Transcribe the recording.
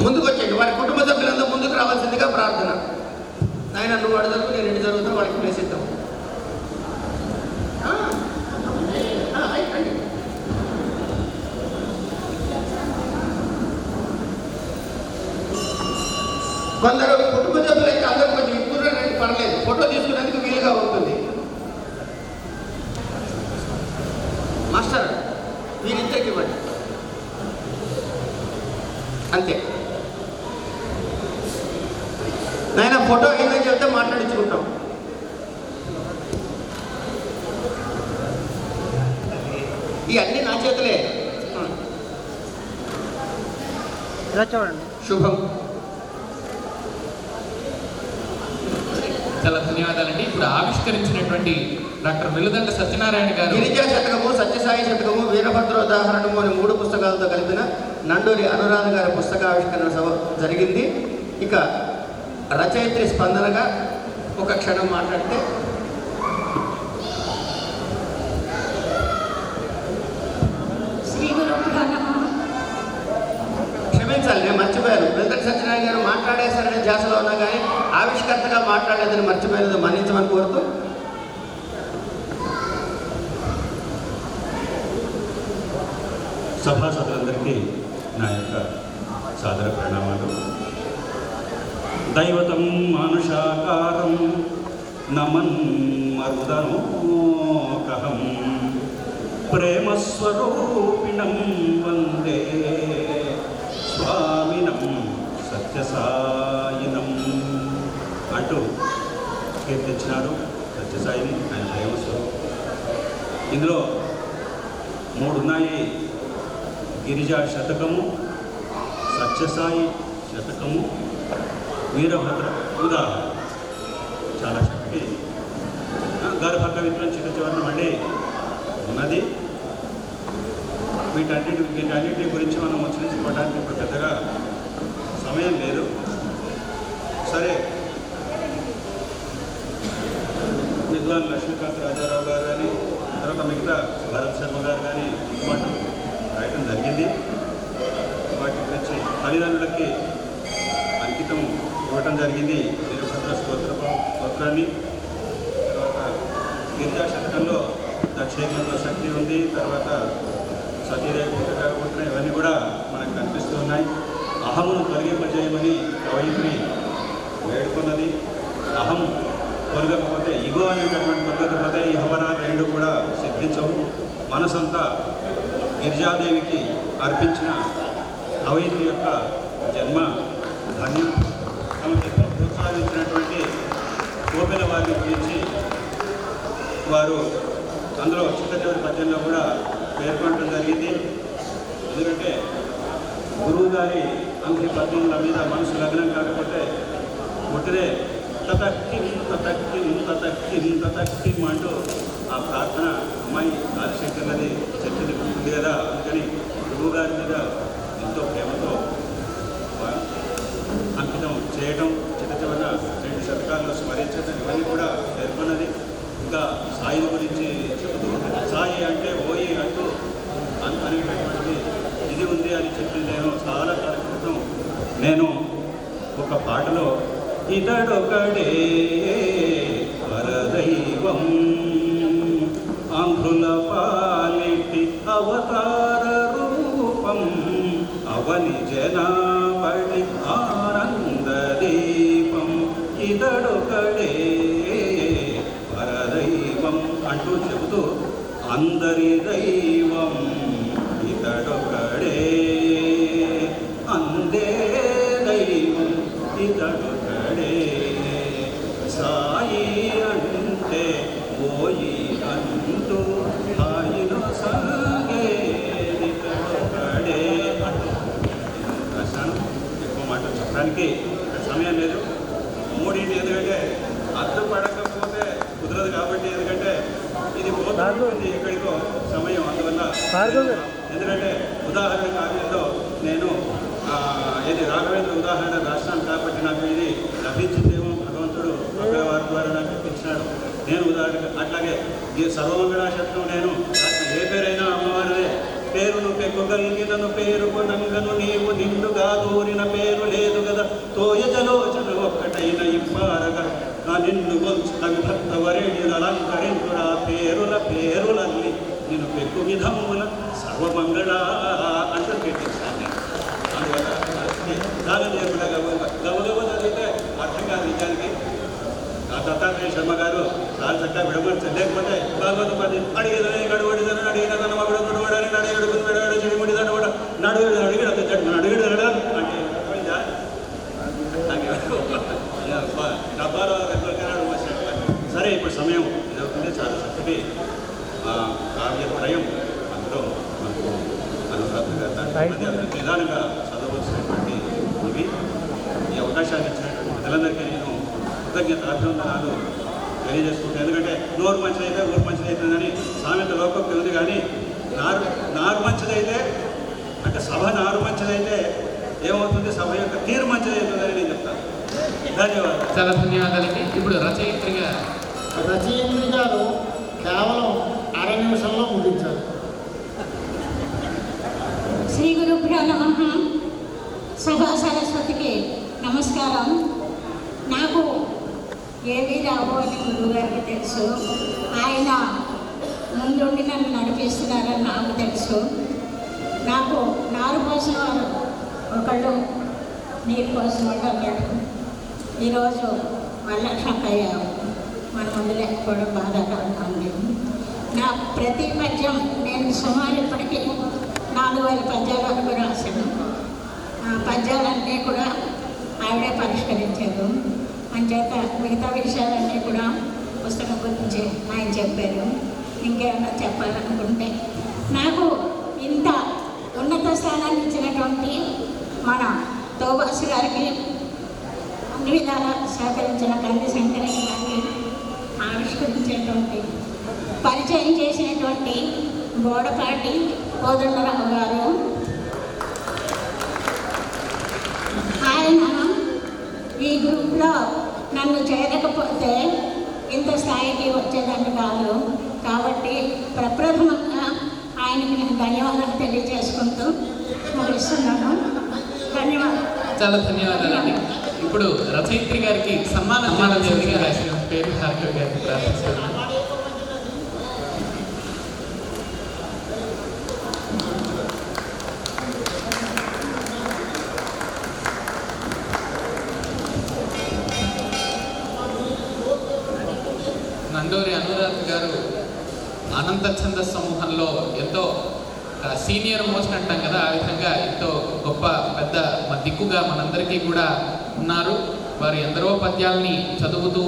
ముందుకు వచ్చేయండి వారి కుటుంబ సభ్యులందరూ ముందుకు రావాల్సిందిగా ప్రార్థన. నాయన నువ్వు అడు నేను ఇంటి జరుగుతాం వాడికి ప్లేస్ ఇద్దాం. కొందరు కుటుంబ సభ్యులైతే అందరూ కొంచెం ఇప్పుడు రండి పర్లేదు. ఫోటో తీసుకునేందుకు వీలుగా ఉంటుంది. మాస్టర్ మీరిద్దరికి ఇవ్వండి. అంతే. నాయన ఫోటో అయిందని చెప్తే మాట్లాడించుకుంటాం. ఇవన్నీ నా చేతులే. ఇలా చూడండి. శుభం. చాలా ధన్యవాదాలండి. ఇప్పుడు ఆవిష్కరించినటువంటి డాక్టర్ వెల్లుదండ సత్యనారాయణ గారు. గిరిజా శతకము సత్యసాయి శతకము వీరభద్రోదాహరణము అనే మూడు పుస్తకాలతో కలిపిన నండూరి అనురాధ గారి పుస్తకావిష్కరణ సభ జరిగింది. ఇక రచయిత్రి స్పందనగా ఒక క్షణం మాట్లాడితే క్షమించాలి నేను మర్చిపోయాను. వెంకట సత్యనారాయణ గారు మాట్లాడేశారని ధ్యాసలో ఉన్నా కానీ ఆవిష్కర్తగా మాట్లాడలేదని మర్చిపోయినది మన్నించమని కోరుతూ సభాసదులందరికీ నా యొక్క సాదర ప్రణామాలు. దైవతం మానుషాకారం నమన్ మరుదనోకహం ప్రేమస్వరూపిణం వందే స్వామినం సత్యసాయినం. అంటూ కీర్తించినారు సత్యసాయిని ఆయన ప్రేమస్వరూపం ఇందులో మూడున్నాయి. గిరిజా శతకము సత్యసాయి శతకము వీరభద్ర ఉదాహరణ చాలా శక్తి. ఆ, గర్భక విప్లం చిన్న చివరన మళ్ళీ ఉన్నది. వీటన్నిటి వీటన్నిటి గురించి మనం ముచ్చరించుకోవడానికి ఇప్పుడు పెద్దగా సమయం లేదు. సరే. విద్వాన్ లక్ష్మీకాంత్ రాజారావు గారు కానీ తర్వాత మిగతా భరత్ శర్మ గారు కానీ మాట రాయటం జరిగింది. వాటి గురించి తల్లిదండ్రులకి అంకితం ఇవ్వటం జరిగింది. వీరభద్ర స్తోత్ర స్తోత్రాన్ని. తర్వాత గిరిజా శతకంలో దక్షిణంలో శక్తి ఉంది. తర్వాత సతీదేవి పుట్టిన ఇవన్నీ కూడా మనకు కనిపిస్తూ ఉన్నాయి. అహమును తొలగింపజేయమని కవయిత్రి వేడుకున్నది. అహం తొలగకపోతే ఇగో అనేటటువంటి తొలగకపోతే ఈ రెండు కూడా సిద్ధించవు. మనసంతా గిరిజాదేవికి అర్పించిన కవయిత్రి యొక్క జన్మ ధన్యం. కోపిల వారిని గురించి వారు అందులో చిత్తదేవుడి పద్యంలో కూడా పేర్కొనడం జరిగింది. ఎందుకంటే గురువు గారి అంకి పద్యముల మీద మనసు లగ్నం కాకపోతే పుట్టినే తతక్కిం తతక్కిం తతక్కిం తతక్కిం అంటూ ఆ ప్రార్థన అమ్మాయి ఆదిశంకర్లది చెప్పింది ఉంది కదా అందుకని గురువు గారి మీద ఎంతో ప్రేమతో అంకితం చేయడం చిన్న చివర శతకాలను స్మరించడం ఇవన్నీ కూడా పేర్కొన్నది ఇంకా సాయి గురించి చెబుతూ సాయి అంటే ఓయి అంటూ అని అనేటటువంటి ఇది ఉంది అని చెప్పి నేను చాలా కాలం క్రితం నేను ఒక పాటలో ఇతడొకడే పరదైవం ఆంధ్రుల పాలిటి అవతార రూపం అవని జనా అందరి దైవం ఇతడొకడే అందే దైవం ఇతడొకడే సాయి అంటే పోయి అంటూ హాయిలో సంగే ఇతడొకడే అంటూ రాశాను ఎక్కువ మాట చెప్పడానికి సమయం లేదు. మూడింటి ఎందుకంటే అర్థపడక పడకపోతే కుదరదు కాబట్టి ఎందుకంటే ఇది పోతుంది ఎక్కడికో సమయం అందువల్ల. ఎందుకంటే ఉదాహరణ కావ్యంలో నేను ఇది రాఘవేంద్ర ఉదాహరణ రాస్తాను కాబట్టి నాకు ఇది లభించిందేమో భగవంతుడు ఒకరి వారి ద్వారా నాకు ఇప్పించినాడు. నేను ఉదాహరణ అట్లాగే ఈ సర్వమంగళ శబ్దం నేను ఏ పేరైనా అమ్మవారిదే. పేరు పేరును పెక్కుగలిగినను పేరు కొనంగను నీవు నిండుగా దూరిన పేరు లేదు కదా. తోయజలోచన ఒక్కటైన ఇప్పారగా నిన్ను దత్తాత్రేయ శర్మ గారు చాలా చక్కగా విడమర్చ లేకపోతే భాగవత పది అడిగేదని గడువడిదని అడిగిన తన మగుడు గుడువడని నడిగడు గుడివడాడు చెడిముడి దండవడ నడుగుడు అడిగిన చెడు అడిగడు అడగ అంటే డబ్బాలో. సరే ఇప్పుడు సమయం ఇదవుతుంది చాలా చక్కటి కావ్య త్రయం అందులో మనకు అనురాధ గారు నిదానంగా చదవలసినటువంటి ఇవి ఈ అవకాశాన్ని ఇచ్చినటువంటి ప్రజలందరికీ నేను కృతజ్ఞత అభినందనాలు తెలియజేసుకుంటాను ఎందుకంటే నోరు మంచిదైతే ఊరు మంచిదైతుందని సామెత లోకంకి ఉంది కానీ నారు నారు మంచిదైతే అంటే సభ నారు మంచిదైతే ఏమవుతుంది? సభ యొక్క తీరు మంచిదవుతుందని నేను చెప్తాను. ధన్యవాదాలు. చాలా ధన్యవాదాలండి. ఇప్పుడు రచయిత్రిగా రచయిత్రి గారు కేవలం అర నిమిషంలో ముగించారు. శ్రీ గురుభ్యో నమ. సభా సరస్వతికి నమస్కారం. ఏవి రాబోయే గురువు గారికి తెలుసు. ఆయన ముందుండి నన్ను నడిపిస్తున్నారని నాకు తెలుసు. నాకు నారు పోసిన వారు ఒకళ్ళు నీరు పోసిన వాళ్ళు ఈరోజు వరలక్ష్మక్కయ్య మన ముందు లేకపోవడం బాధాకరంగా ఉంది. నా ప్రతి పద్యం నేను సుమారు ఇప్పటికీ నాలుగు వేల పద్యాల వరకు రాశాను. ఆ పద్యాలన్నీ కూడా ఆవిడే పరిష్కరించారు. అంచేత మిగతా విషయాలన్నీ కూడా పుస్తకం గురించి ఆయన చెప్పారు. ఇంకేమైనా చెప్పాలనుకుంటే నాకు ఇంత ఉన్నత స్థానాన్ని ఇచ్చినటువంటి మన తోబాసు గారికి అన్ని విధాలా సహకరించిన కంది శంకరయ్య గారికి ఆవిష్కరించేటువంటి పరిచయం చేసినటువంటి బోడపాటి కోదండరావు గారు. ఆయన ఈ గ్రూప్లో నన్ను చేరకపోతే ఇంత స్థాయికి వచ్చేదాన్ని కాదు. కాబట్టి ప్రప్రథమంగా ఆయనకి నేను ధన్యవాదాలు తెలియజేసుకుంటూ ముగిస్తున్నాను. ధన్యవాదాలు. చాలా ధన్యవాదాలండి. ఇప్పుడు రచయిత్రి గారికి సన్మానం సన్మానం రాసిన పేరు భార్గవ్ గారికి ప్రార్థిస్తున్నాను. నందూరి అనురాధ్ గారు అనంత ఛంద సమూహంలో ఎంతో సీనియర్ మోస్ట్ అంటాం కదా ఆ విధంగా ఎంతో గొప్ప పెద్ద దిక్కుగా మనందరికీ కూడా ఉన్నారు. వారు ఎందరో పద్యాల్ని చదువుతూ